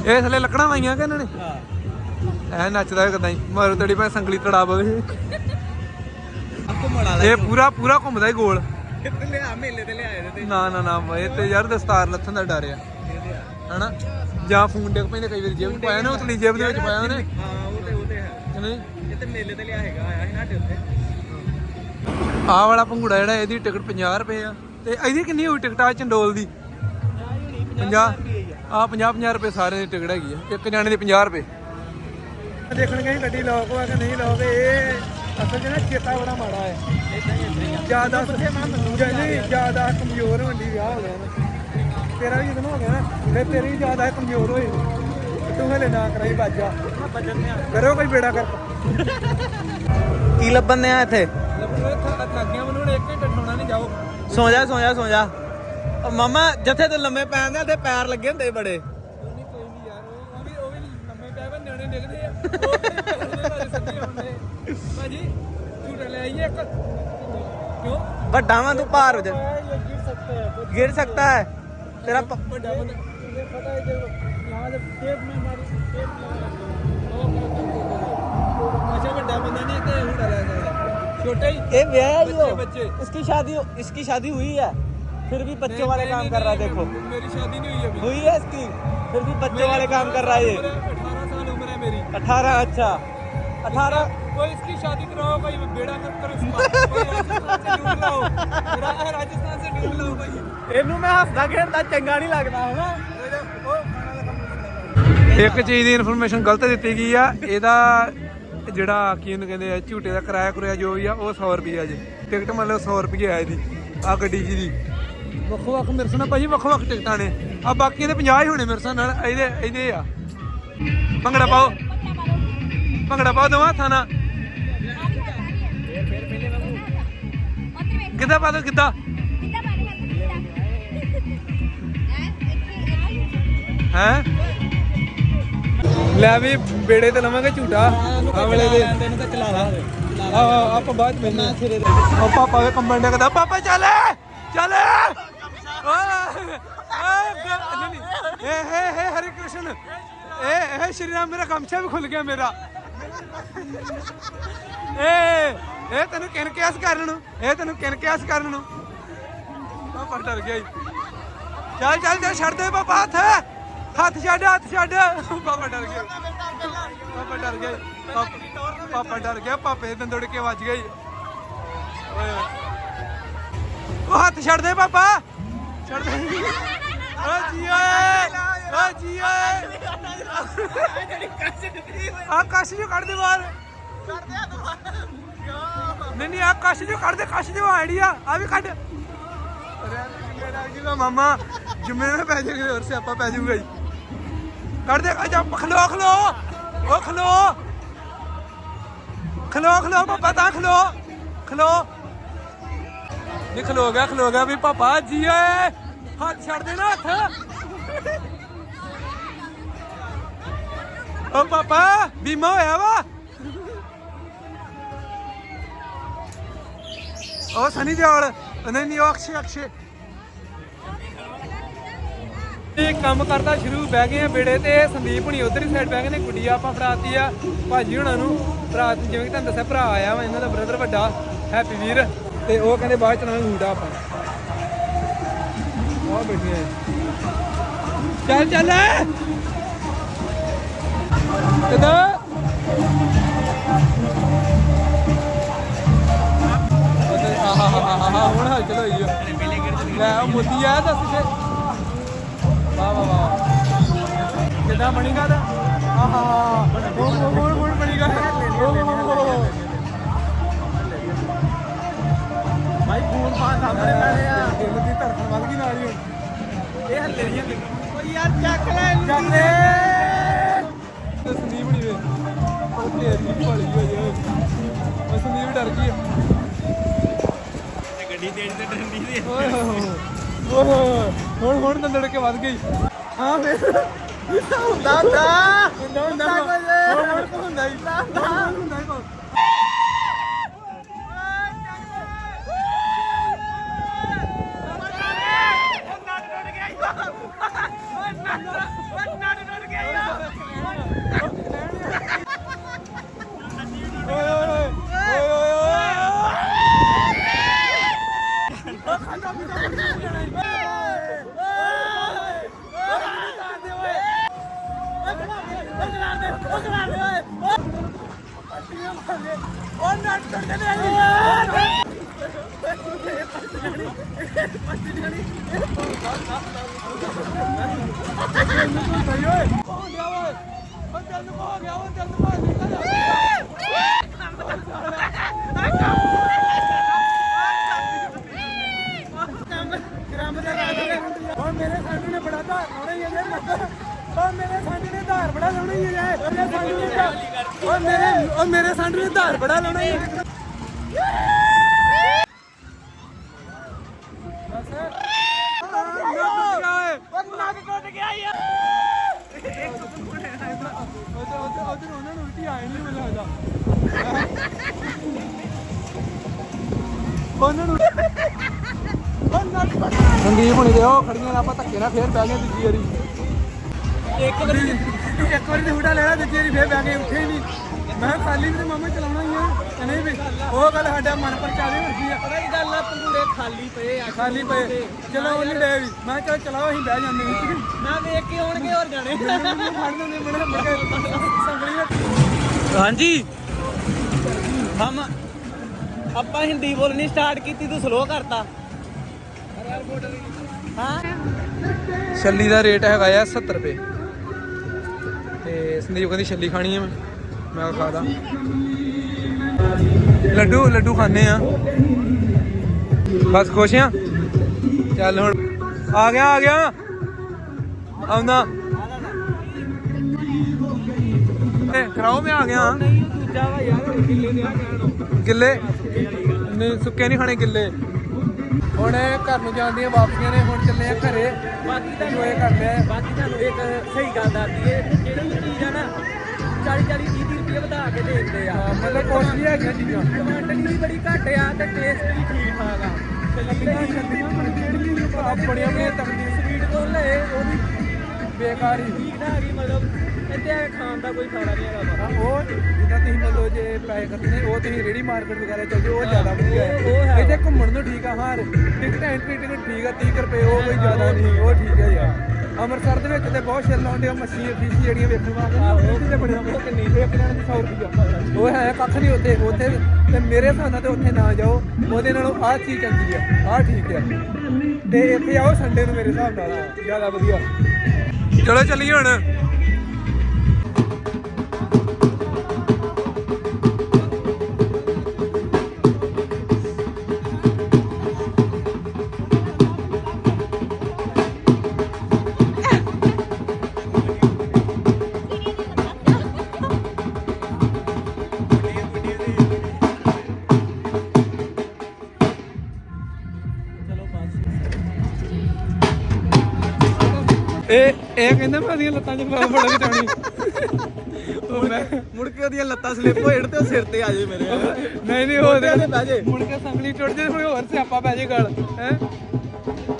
ਇਹ ਥੱਲੇ ਲੱਕੜਾਂ ਲਾਈਆਂ ਕਿ ਇਹਨਾਂ ਨੇ? ਹਾਂ। ਐ ਨੱਚਦਾ ਕਿਦਾਂ ਹੀ। ਮਾਰੋ ਸੰਗਲੀ ਤੜਾ ਪਵੇ। ਇਹ ਪੂਰਾ ਪੂਰਾ ਘੁੰਮਦਾ ਹੀ ਗੋਲ। ਕਿੱਥੇ ਲਿਆ ਮੇਲੇ ਤੇ ਲਿਆਏ ਤੇ। ਨਾ ਨਾ ਨਾ ਇਹ ਤੇ ਯਾਰ ਦਸਤਾਰ ਲੱਥਣ ਦਾ ਡਰ ਆ। ਹਨਾ? ਜਾਂ ਫੋਨ ਡਿੱਗ ਪੈਂਦੇ ਕਈ ਵਾਰੀ ਜੇਬ 'ਚ ਪਾਇਆ ਨਾ ਉਤਲੀ ਜੇਬ ਦੇ ਵਿੱਚ ਪਾਇਆ ਉਹਨੇ। ਹਾਂ ਉਹ ਤੇ ਉਹ ਤੇ ਹੈ। ਨਹੀਂ ਇਹ ਤੇ ਮੇਲੇ ਤੇ ਲਿਆ ਹੈਗਾ ਆਇਆ ਸੀ ਸਾਡੇ ਉੱਤੇ ਆਹ ਵਾਲਾ ਪੰਗੂੜਾ ਜਿਹੜਾ ਇਹਦੀ ਟਿਕਟ 50 ਰੁਪਏ ਆ। ਤੇ ਇਹਦੀ ਕਿੰਨੀ ਹੋਈ ਟਿਕਟ ਆ ਚੰਡੋਲ ਦੀ? 50 ਆ। 50 50 ਰੁਪਏ ਸਾਰੇ ਦੀ ਟਿਕਟ ਹੈਗੀ ਆ। ਇੱਕ ਜਾਣੇ ਦੀ 50 ਰੁਪਏ। ਦੇਖਣ ਗਏ ਗੱਡੀ ਲੋਕ ਵਾ ਕਿ ਨਹੀਂ ਲੋਕ ਇਹ ਅਸਲ ਚੇਤਾ ਬੜਾ ਮਾੜਾ ਹੈ। ਜ਼ਿਆਦਾ ਨਹੀਂ ਜ਼ਿਆਦਾ ਕਮਜ਼ੋਰ ਹੁੰਦੀ ਵਿਆਹ ਹੋ ਗਿਆ ਨਾ। ਤੇਰਾ ਵੀ ਜਦੋਂ ਹੋ ਗਿਆ ਨਾ ਫਿਰ ਤੇਰੀ ਵੀ ਜ਼ਿਆਦਾ ਕਮਜ਼ੋਰ ਹੋਈ ਤੂੰ ਹਲੇ ਨਾ ਕਰਾਈ ਬਾਜਾ। ਕਰੋ ਕੋਈ ਬੇੜਾ ਕਰ। ਕੀ ਲੱਭਣ ਨੇ ਆ ਇੱਥੇ ਥਾਗੀਆਂ ਮੈਨੂੰ ਇੱਕ ਘੰਟਾ ਠਾਉਣਾ ਨਹੀਂ ਜਾਓ। ਸੌ ਜਾ ਸੌ ਜਾ ਸੌ ਜਾ। ਉਹ ਮਾਮਾ ਜਿੱਥੇ ਤੂੰ ਲੰਮੇ ਪੈਂਦੇ ਤੇ ਪੈਰ ਲੱਗੇ ਹੁੰਦੇ ਬੜੇ। ਨਹੀਂ ਕੋਈ ਨਹੀਂ ਯਾਰ ਉਹ ਉਹ ਵੀ ਉਹ ਵੀ ਲੰਮੇ ਪੈ ਪੈ ਨਿਆਣੇ ਡਿੱਗਦੇ ਆ। ਉਹ ਵੀ ਉਹਦੇ ਬਾਰੇ ਸੱਚੇ ਹੁੰਦੇ ਭਾਜੀ ਝੂਟਾ ਲੈ ਆਈਏ ਇੱਕ ਕਿਉਂ ਵੱਡਾ ਵਾਂ ਤੂੰ ਭਾਰ ਹੋ ਜਾ ਇਹ ਗਿਰ ਸਕਤਾ ਹੈ ਗਿਰ ਸਕਤਾ ਹੈ ਤੇਰਾ ਪ- ਵੱਡਾ ਬੰਦਾ ਇਹ ਪਤਾ ਹੈ ਜੇ यहाँ जब टेप में मारी टेप अच्छा ਵੱਡਾ ਬੰਦਾ ਨਹੀਂ ਤੇ ਝੂਟਾ ਲੈ ਸਕਦਾ ਛੋਟਾ ਹੀ ये ब्याह ही हो बच्चे। इसकी शादी इसकी शादी हुई है फिर भी बच्चों वाले नहीं, काम नहीं, कर रहा है नहीं, देखो मेरी शादी नहीं हुई अभी हुई है इसकी फिर भी बच्चों वाले काम कर रहा है ये अठारह साल उम्र है मेरी अठारह अच्छा अठारह कोई इसकी शादी कराओ कोई बेड़ा कर करो इसका कोई राजस्थान से ढूंढ लाओ रा- राजस्थान से ढूंढ लाओ भाई ਇਹਨੂੰ ਮੈਂ ਹੱਸਦਾ ਖੇਡਦਾ ਚੰਗਾ ਨਹੀਂ ਲੱਗਦਾ ਹੈ ਨਾ ਇੱਕ ਚੀਜ਼ ਦੀ ਇਨਫੋਰਮੇਸ਼ਨ ਗਲਤ ਦਿੱਤੀ ਗਈ ਆ ਇਹਦਾ ਜਿਹੜਾ ਕੀ ਇਹਨੂੰ ਕਹਿੰਦੇ ਆ ਝੂਟੇ ਦਾ ਕਿਰਾਇਆ ਕੁਰਿਆ ਜੋ ਵੀ ਆ ਉਹ 100 ਰੁਪਏ ਜੀ ਟਿਕਟ ਮਤਲਬ 100 ਰੁਪਏ ਆ ਇਹਦੀ ਆ ਗੱਡੀ ਜੀ ਦੀ ਵੱਖੋ ਵੱਖ ਮੇਰੇ ਨਾਲ ਭਾਜੀ ਵੱਖੋ ਵੱਖ ਟਿਕਟਾਂ ਨੇ ਆ ਬਾਕੀ ਦੇ 50 ਹੀ ਹੋਣੇ ਮੇਰੇ ਨਾਲ ਇਹਦੇ ਇਹਦੇ ਆ ਭੰਗੜਾ ਪਾਓ ਭੰਗੜਾ ਪਾਓ ਦਵਾ ਥਾਣਾ ਕਿੱਦਾਂ ਪਾ ਦੋ, ਕਿੱਦਾਂ? ਹੈ? ਲੈ ਵੀ ਬੇੜੇ ਤੇ ਲਵਾਂਗੇ ਝੂਟਾ। ਆ ਦੇ। ਤੈਨੂੰ ਤਾਂ ਚਲਾ ਲਾ ਆ ਆਪਾਂ ਬਾਅਦ ਚ ਮਿਲਦੇ ਪਾਪਾ ਵੇ ਕੰਬਣ ਦਾ ਪਾਪਾ, ਚੱਲ ਚੱਲ ਏ। ਹੇ ਹੇ ਹਰੀ ਕ੍ਰਿਸ਼ਨ। ਏ ਇਹ ਸ਼੍ਰੀ ਰਾਮ ਮੇਰਾ ਗਮਛਾ ਵੀ ਖੁੱਲ ਗਿਆ ਮੇਰਾ। ਏ ਇਹ ਤੈਨੂੰ ਕਿਨ ਕਿਆਸ ਕਰਨ ਨੂੰ? ਇਹ ਤੈਨੂੰ ਕਿਨ ਕਿਆਸ ਕਰਨ ਨੂੰ? ਪਾਪਾ ਡਰ ਗਿਆ ਈ। ਚੱਲ ਚੱਲ ਚੱਲ ਛੱਡ ਦੇ ਪਾਪਾ ਹੱਥ। ਹੱਥ ਛੱਡ ਹੱਥ ਛੱਡ। ਪਾਪਾ ਡਰ ਗਿਆ ਪਾਪਾ ਡਰ ਗਿਆ। ਪਾਪਾ- ਡਰ ਗਿਆ। ਪਾਪੇ ਦੇ ਦੰਦੜ ਕੇ ਵੱਜ ਗਈ ਓਏ ਓਏ। ਉਹ ਹੱਥ ਛੱਡ ਦੇ ਪਾਪਾ। ਛੱਡ ਦੇ। ਓ ਜੀ ਓਏ। ਓ ਜੀ ਓਏ। ਆ। ਕਸ਼ ਜੋ ਕੱਢ ਦੇ ਬਾਹਰ। ਨਹੀਂ ਨਹੀਂ ਆ ਕਸ਼ ਜੋ ਕੱਢ ਦੇ ਕਸ਼ ਜੋ ਆਈਡੀਆ ਆ ਵੀ ਕੱਢ। ਜੀਵਾ ਮਾਮਾ ਜੁਮੇ में ਪੈ ਜਾਏਗਾ ਹੋਰ ਸਿਆਪਾ ਪੈ ਜਾਊਗਾ ਜੀ। ਕੱਢ ਦੇ ਜਾ ਖਲੋ ਖਲੋ ਉਹ ਖਲੋ। ਖਲੋ ਖਲੋ ਪਾਪਾ ਤਾਂ ਖਲੋ ਖਲੋ। ਨੀ ਖਲੋ ਗਿਆ ਖਲੋ ਗਿਆ ਵੀ ਪਾਪਾ ਜੀ ਓਏ ਹੱਥ ਛੱਡ ਦੇ ਨਾ ਹੱਥ। ਓ ਪਾਪਾ ਬੀਮਾ ਹੋਇਆ ਵਾ। ਓ ਸਨੀ ਦਿਓਲ। ਨਹੀਂ ਨਹੀਂ, ਉਹ ਅਕਸ਼ੇ ਅਕਸ਼ੇ। ਇਹ ਕੰਮ ਕਰਦਾ ਸ਼ੁਰੂ ਬਹਿ ਗਏ ਆ ਬੇੜੇ ਤੇ, ਸੰਦੀਪ ਹੁਣੀ ਉਧਰ ਹੀ ਸਾਈਡ ਬਹਿ ਗਏ ਨੇ ਗੁੱਡੀਆ ਆਪਾਂ ਫਰਾਤੀ ਆ, ਭਾਜੀ ਹੁਣਾਂ ਨੂੰ। ਭਰਾ, ਜਿਵੇਂ ਕਿ ਤੁਹਾਨੂੰ ਦੱਸਿਆ, ਭਰਾ ਆਇਆ ਵਾ, ਇਹਨਾਂ ਦਾ ਬ੍ਰਦਰ ਵੱਡਾ ਹੈਪੀ ਵੀਰ। ਤੇ ਉਹ ਕਹਿੰਦੇ ਬਾਅਦ ਚਲਾਵਾਂਗੇ ਹੂਟਾ ਆਪਾਂ। ਆ ਬੈਠੇ ਚੱਲ ਚੱਲ। ਕਿਦਾਂ ਆਹਾ ਹੁਣ ਹਲ ਚਲੋ ਜੀ ਲੈ ਉਹ ਮੋਦੀ ਆ ਦੱਸ ਕੇ ਵਾਹ ਵਾਹ ਵਾਹ। ਕਿੱਦਾਂ ਬਣੀਗਾ ਦਾ ਆਹਾ ਹੁਣ ਹੁਣ ਹੁਣ ਬਣੀਗਾ ਭਾਈ ਫੋਨ ਪਾ ਸਾਹਮਣੇ ਪੈਣੇ ਆ ਦਿਲ ਦੀ ਧੜਕਣ ਵੱਧ ਗਈ ਨਾਲ ਹੀ। ਇਹ ਹੱਲੇ ਨਹੀਂ ਹੱਲੇ ਓ ਯਾਰ ਚੱਕ ਲੈ ਚੱਲ ਰੇ ਤੇ ਸੰਦੀਪ ਨਹੀਂ ਵੇ। ਉਹ ਤੇਰੀ ਭਲੀ ਹੋ ਜੇ ਉਹ ਸੰਦੀਪ ਡਰ ਗਈ ਗੱਡੀ ਤੇਜ਼ ਤੇ ਡੰਡੀ ਦੇ। ਓਏ ਹੋਏ ਹੋਏ। ਹੁਣ ਹੁਣ ਤਾਂ ਲੜਕੇ ਵੱਧ ਗਈ। ਹਾਂ ਫੇਰ। ਹੁੰਦਾ ਹੁੰਦਾ। ਹੁੰਦਾ ਹੁੰਦਾ ਹੁੰਦਾ ਹੀ। ਹੁੰਦਾ ਹੁੰਦਾ ਮੇਰੇ ਸਾਡੂ ਨੇ ਬੜਾ ਧਾਰ ਲਾਉਣਾ ਹੀ ਹੈ ਜੇ ਉਹ ਮੇਰੇ ਸਾਡੂ ਧਾਰ ਬੜਾ ਲਾਉਣਾ ਹੀ ਹੈ। ਜੇ ਮੇਰੇ ਸਾਡੂ ਨੇ ਧਾਰ- ਉਹ ਮੇਰੇ ਉਹ ਮੇਰੇ ਸਾਡੂ ਨੇ ਧਾਰ ਬੜਾ ਲਾਉਣਾ ਹੀ ਹੈ। ਨੱਕ ਟੁੱਟ ਗਿਆ ਯਾਰ ਉਧਰ ਉਧਰ ਉਧਰ ਉਹਨਾਂ ਨੂੰ ਸੰਦੀਪ ਹੁਣੀ ਦੇ ਉਹ ਖੜੀਆਂ ਨੇ ਆਪਾਂ ਧੱਕੇ ਨਾਲ ਫੇਰ ਬਹਿ ਗਏ ਦੂਜੀ ਵਾਰੀ। ਇੱਕ ਵਾਰੀ ਇੱਕ ਵਾਰੀ ਤੇ ਹੁੜਾ ਲੈਣਾ ਦੂਜੀ ਵਾਰੀ ਫੇਰ ਬਹਿ ਗਏ ਉੱਠੇ ਹੀ ਨਹੀਂ ਮੈਂ ਖਾਲੀ ਵੀ ਤੇ ਮਾਮਾ ਚਲਾਉਣਾ ਹੀ ਆ ਕਿ ਨਹੀਂ ਵੀ? ਉਹ ਗੱਲ ਸਾਡਾ ਮਨ ਪਰ ਚਾਵੇ ਵਰਗੀ ਆ। ਪਤਾ ਕੀ ਗੱਲ ਆ ਪੰਗੂੜੇ ਖਾਲੀ ਪਏ ਆ ਖਾਲੀ ਪਏ। ਚਲੋ ਉਹਨੇ ਲੈ ਵੀ। ਮੈਂ ਕਿਹਾ ਚਲੋ ਚਲਾਓ ਅਸੀਂ ਬਹਿ ਜਾਂਦੇ ਹਾਂ। ਨਾ ਵੇਖ ਕੇ ਆਉਣਗੇ ਹੋਰ ਜਾਣੇ। ਫੜ ਦਿੰਦੇ ਬੜੇ ਬੜੇ ਸੰਗਲੀ ਵਿੱਚ ਹਾਂਜੀ। ਹਮ ਆਪਾਂ ਹਿੰਦੀ ਬੋਲਣੀ ਸਟਾਰਟ ਕੀਤੀ ਤੂੰ ਸਲੋ ਕਰਤਾ। ਹਾਂ ਛੱਲੀ ਦਾ ਰੇਟ ਹੈਗਾ ਆ 70 ਰੁਪਏ। ਸੰਦੀਪ ਕਹਿੰਦੀ ਛੱਲੀ ਖਾਣੀ ਹੈ ਮੈਂ। ਮੈਂ ਕਿਹਾ ਖਾ ਦਾਂ। ਲੱਡੂ ਲੱਡੂ ਖਾਣੇ ਆ। ਬਸ ਖੁਸ਼ ਆ? ਚੱਲ ਹੁਣ। ਆ ਗਿਆ ਆ ਗਿਆ। ਆਉਂਦਾ। ਏ ਕਰਾਓ ਮੈਂ ਆ ਗਿਆ। ਦੂਜਾ ਵਾ ਯਾਰ ਕਿੱਲੇ ਦੇ ਆ ਕਹਿਣ ਗਿੱਲੇ ਨਹੀਂ ਸੁੱਕੇ ਨਹੀਂ ਖਾਣੇ ਗਿੱਲੇ ਹੁਣ ਘਰ ਨੂੰ ਜਾਂਦੀਆਂ ਵਾਪਸੀਆਂ ਨੇ ਹੁਣ ਚੱਲੇ ਆ ਘਰੇ। ਬਾਕੀ ਤੁਹਾਨੂੰ ਇਹ ਕਰਦੇ ਆ ਬਾਕੀ ਤੁਹਾਨੂੰ ਇੱਕ ਸਹੀ ਗੱਲ ਦੱਸਦੀ ਏ ਜਿਹੜੀ ਵੀ ਚੀਜ਼ ਆ ਨਾ 40 40 30 ਰੁਪਏ ਵਧਾ ਕੇ ਦੇ ਦਿੰਦੇ ਆ। ਹਾਂ, ਮਤਲਬ ਕੋਸਟਲੀ ਹੈਗੀਆਂ ਚੀਜ਼ਾਂ। ਕੁਆਂਟੀਟੀ ਵੀ ਬੜੀ ਘੱਟ ਆ ਤੇ ਟੇਸਟ ਵੀ ਠੀਕ ਠਾਕ ਆ। ਛੱਲੀਆਂ ਛੱਲੀਆਂ ਪਰ ਕਿਹੜੀ ਵੀ ਆਪਣੀਆਂ ਆਪਣੀਆਂ ਤਕਦੀ ਸਵੀਟ ਕੋਲ ਲਏ ਉਹ ਵੀ ਬੇਕਾਰ ਹੀ। ਠੀਕ ਠਾਕ ਹੀ ਮਤਲਬ ਇੱਥੇ ਖਾਣ ਦਾ ਕੋਈ ਫਾਇਦਾ ਨਹੀਂ ਹੈਗਾ ਹਾਂ, ਉਹ ਜਿੱਦਾਂ ਤੁਸੀਂ ਮੰਨ ਲਓ ਜੇ ਪੈਸੇ ਖਰਚਣੇ ਉਹ ਤੁਸੀਂ ਰੇੜੀ ਮਾਰਕੀਟ ਵਗੈਰਾ ਚੱਲ ਜਾਓ ਉਹ ਜ਼ਿਆਦਾ ਵਧੀਆ ਉਹ- ਉਹ ਹੈ। ਹੈ ਇੱਥੇ ਘੁੰਮਣ ਨੂੰ ਠੀਕ ਆ ਹਾਂ ਟਿਕਟ ਐਂਟਰੀ ਟਿਕਟ ਠੀਕ ਆ 30 ਰੁਪਏ ਉਹ ਕੋਈ ਜ਼ਿਆਦਾ ਨਹੀਂ ਉਹ ਠੀਕ ਹੈ। ਯਾਰ। ਅੰਮ੍ਰਿਤਸਰ ਦੇ ਵਿੱਚ ਤੇ ਬਹੁਤ ਛਿੱਲ ਆਉਂਦੇ ਆ ਮੱਛੀ ਫਿਸ਼ ਜਿਹੜੀਆਂ ਵੇਖਣ ਵਾਸਤੇ। ਉਹ ਤੇ ਬੜੀਆਂ ਉਹ ਕਿੰਨੀ ਇੱਕ ਜਣੇ ਦੀ 100 ਰੁਪਈਆ ਉਹ ਹੈ ਕੱਖ ਨਹੀਂ ਉੱਥੇ ਉੱਥੇ ਤੇ ਮੇਰੇ ਹਿਸਾਬ ਨਾਲ ਤੇ ਉੱਥੇ ਨਾ ਜਾਓ ਉਹਦੇ ਨਾਲੋਂ ਆਹ ਚੀਜ਼ ਚੰਗੀ ਆ ਆਹ ਠੀਕ ਆ। ਤੇ ਇੱਥੇ ਆਓ ਸੰਡੇ ਨੂੰ ਮੇਰੇ ਹਿਸਾਬ ਨਾਲ। ਜ਼ਿਆਦਾ ਵਧੀਆ। ਚਲੋ ਚੱਲੀਏ ਹੁਣ। ਉਹਦੀਆਂ ਲੱਤਾਂ 'ਚ ਫੋਟੋ ਖਿਚਾਉਣੀ ਉਹ ਮੈਂ ਮੁੜ ਕੇ ਉਹਦੀਆਂ ਲੱਤਾਂ ਸਲਿੱਪ ਹੋ ਜਾਣ ਤੇ ਉਹ ਸਿਰ ਤੇ ਆ ਜਾਏ ਮੇਰੇ। ਨਹੀਂ ਨਹੀਂ ਹੋ ਤੇ ਬਹਿ ਜੇ। ਮੁੜ ਕੇ ਸੰਗਲੀ ਟੁੱਟ ਜੇ ਹੁਣ ਹੋਰ ਸਿਆਪਾ ਪੈ ਜੇ ਗਲ ਹੈ?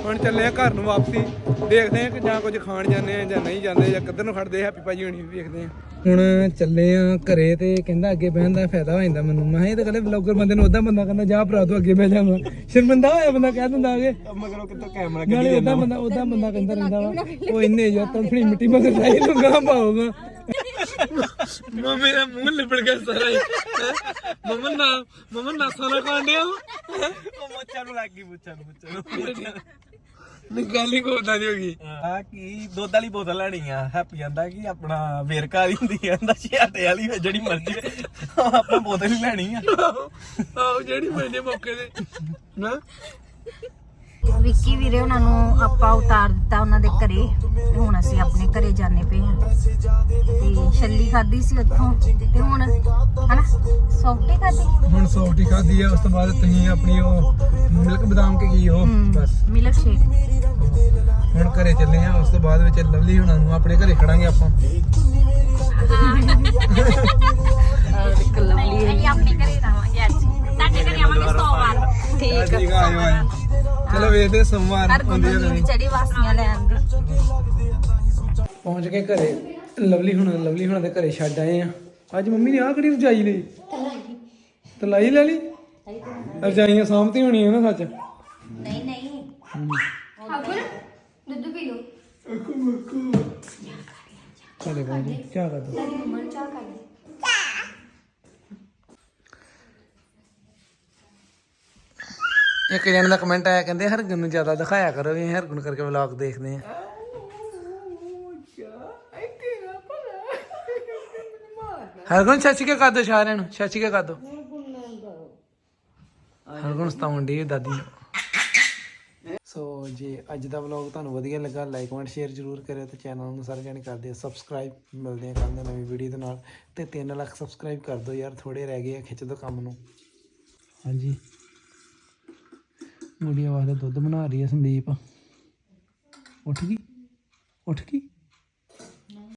ਹੁਣ ਚੱਲੇ ਆ ਘਰ ਨੂੰ ਵਾਪਸੀ। ਦੇਖਦੇ ਆ ਕਿ ਜਾਂ ਕੁਝ ਖਾਣ ਜਾਂਦੇ ਆ ਜਾਂ ਨਹੀਂ ਜਾਂਦੇ ਜਾਂ ਕਿੱਧਰ ਨੂੰ ਖੜਦੇ ਹੈਪੀ ਭਾਜੀ ਹੁਣੀ ਵੇਖਦੇ ਆ। ਹੁਣ ਚੱਲੇ ਆ ਘਰੇ ਤੇ ਕਹਿੰਦਾ ਅੱਗੇ ਬਹਿਣ ਦਾ ਫਾਇਦਾ ਹੋ ਜਾਂਦਾ ਮੈਨੂੰ। ਮੈਂ ਇਹ ਤਾਂ ਕਹਿੰਦੇ ਵਲੌਗਰ ਬੰਦੇ ਨੂੰ ਉਦਾਂ ਬੰਦਾ ਕਹਿੰਦਾ ਜਾ ਭਰਾ ਤੂੰ ਅੱਗੇ ਬਹਿ ਜਾਵਾਂ ਸ਼ਰਮਿੰਦਾ ਹੋਇਆ ਬੰਦਾ ਕਹਿ ਦਿੰਦਾ ਅਗੇ। ਮਗਰੋਂ ਕਿਤੋਂ ਕੈਮਰਾ ਨਾਲੇ ਉਦਾਂ ਬੰਦਾ ਉਦਾਂ ਬੰਦਾ ਕਹਿੰਦਾ ਰਹਿੰਦਾ ਵਾ ਉਹ ਇੰਨੇ ਜਾਂ ਤੰਫਣੀ ਮਿੱਟੀ ਮਗਰ ਲਾਈ ਲੂੰਗਾ ਪਾਉਗਾ ਮੰਮੀ ਦਾ ਮੂੰਹ ਲਿਪੜ ਗਿਆ ਸਾਰਾ ਹੀ। ਮੰਮਾ ਨਾ ਮੰਮਾ ਨਾ ਕਾਂਡਿਆ ਉਹ ਮੁੱਛਾਂ ਨੂੰ ਲੱਗ ਗਈ ਮੁੱਛਾਂ ਨੂੰ ਮੁੱਛਾਂ ਨੂੰ। ਗੱਲ ਹੀ ਕੋਦਾ ਦੀ ਹੋ ਗਈ। ਆ ਕੀ ਦੁੱਧ ਵਾਲੀ ਬੋਤਲ ਲੈਣੀ ਆ ਹੈਪੀ ਕਹਿੰਦਾ ਕਿ ਆਪਣਾ ਵੇਰਕਾ ਵਾਲੀ ਹੁੰਦੀ ਆ ਕਹਿੰਦਾ ਛਿਆਟੇ ਵਾਲੀ ਹੋਏ ਜਿਹੜੀ ਮਰਜ਼ੀ ਆਪਾਂ ਬੋਤਲ ਹੀ ਲੈਣੀ ਆ। ਆਹੋ ਜਿਹੜੀ ਮੈਨੇ ਮੌਕੇ ਤੇ ਨਾ? ਵਿੱਕੀ ਵੀਰੇ ਉਹਨਾਂ ਨੂੰ ਆਪਾਂ ਉਤਾਰ ਦਿੱਤਾ ਉਹਨਾਂ ਦੇ ਘਰੇ ਤੇ ਹੁਣ ਅਸੀਂ ਆਪਣੇ ਘਰੇ ਜਾਣੇ ਪਏ ਆ ਤੇ ਛੱਲੀ ਖਾਦੀ ਸੀ ਉੱਥੋਂ ਤੇ ਹੁਣ ਹਨਾ? ਸੌਫਟੀ ਖਾਦੀ ਹੁਣ ਸੌਫਟੀ ਖਾਦੀ ਆ ਉਸ ਤੋਂ ਬਾਅਦ ਤੁਸੀਂ ਆਪਣੀ ਉਹ ਮਿਲਕ ਬਦਾਮ ਕੇ ਕੀ ਉਹ ਬਸ। Milk shake. ਹੁਣ ਘਰੇ ਚੱਲੇ ਆ ਉਸ ਤੋਂ ਬਾਅਦ ਵਿੱਚ ਲਵਲੀ ਹੁਣਾਂ ਨੂੰ ਆਪਣੇ ਘਰੇ ਖੜਾਂਗੇ ਆਪਾਂ। ਇੱਕ ਲਵਲੀ ਅਸੀਂ ਆਪਣੇ ਘਰੇ ਰਵਾਂਗੇ ਅੱਜ। ਤੁਹਾਡੇ ਘਰੇ ਆਵਾਂਗੇ ਸੋਮਵਾਰ ਠੀਕ ਠੀਕ ਆ ਚਲੋ ਵੇਖਦੇ ਹਾਂ ਸੋਮਵਾਰ ਹਰ ਗੁੰਦੀ ਦੀ ਚੜੀ ਵਾਸੀਆਂ ਲੈਣ ਦੀ ਪਹੁੰਚ ਕੇ ਘਰੇ। ਲਵਲੀ ਹੁਣਾਂ ਲਵਲੀ ਹੁਣਾਂ ਦੇ ਘਰੇ ਛੱਡ ਆਏ ਆ। ਅੱਜ ਮੰਮੀ ਨੇ ਆਹ ਕਿਹੜੀ ਰਜਾਈ ਲਈ? ਤਲਾਈ ਲੈ ਲਈ? ਰਜਾਈਆਂ ਸਾਂਭਤੀ ਹੋਣੀ ਨਾ ਸੱਚ। ਨਹੀਂ ਨਹੀਂ। ਦੁੱਧ ਪੀ ਲਓ। ਚਲੇ ਬਾਜੀ ਕੀ ਕਰ ਦੋ ਤੇਰੀ ਮੰਮਾ ਚਾਹ ਕਰ ਇੱਕ ਜਣ ਦਾ ਕਮੈਂਟ ਆਇਆ, ਕਹਿੰਦੇ, ਹਰਗੁਣ ਨੂੰ ਜ਼ਿਆਦਾ ਦਿਖਾਇਆ ਕਰੋ ਵੀ ਹਰਗੁਣ ਕਰਕੇ ਵਲੌਗ ਦੇਖਦੇ ਆ ਹਰਗੁਣ ਚਾਚੀ ਕੇ ਕਾਦੋ ਸਾਰਿਆਂ ਨੂੰ ਚਾਚੀ ਕੇ ਕਾਦੋ ਹਰਗੁਣ ਸਤਾਉਣ ਦੀ ਦਾਦੀ ਨੂੰ। ਸੋ ਜੇ ਅੱਜ ਦਾ ਵਲੌਗ ਤੁਹਾਨੂੰ ਵਧੀਆ ਲੱਗਾ ਲਾਈਕ ਕਮੈਂਟ ਸ਼ੇਅਰ ਜ਼ਰੂਰ ਕਰਿਓ ਤੇ ਚੈਨਲ ਨੂੰ ਸਾਰੇ ਜਣੇ ਕਰ ਦਿਓ। ਸਬਸਕ੍ਰਾਈਬ ਮਿਲਦੇ ਆ ਕੱਲ੍ਹ ਨਵੀਂ ਵੀਡੀਓ ਦੇ ਨਾਲ। ਤੇ 3 ਲੱਖ ਸਬਸਕ੍ਰਾਈਬ ਕਰ ਦਿਓ ਯਾਰ ਥੋੜੇ ਰਹਿ ਗਏ ਆ, ਖਿੱਚ ਦੋ ਕੰਮ ਨੂੰ। ਹਾਂਜੀ। ਗੁੜੀਆ ਵਾਸਤੇ ਦੁੱਧ ਬਣਾ ਰਹੀ ਹੈ ਸੰਦੀਪ। ਉੱਠ ਗਈ? ਉੱਠ ਗਈ?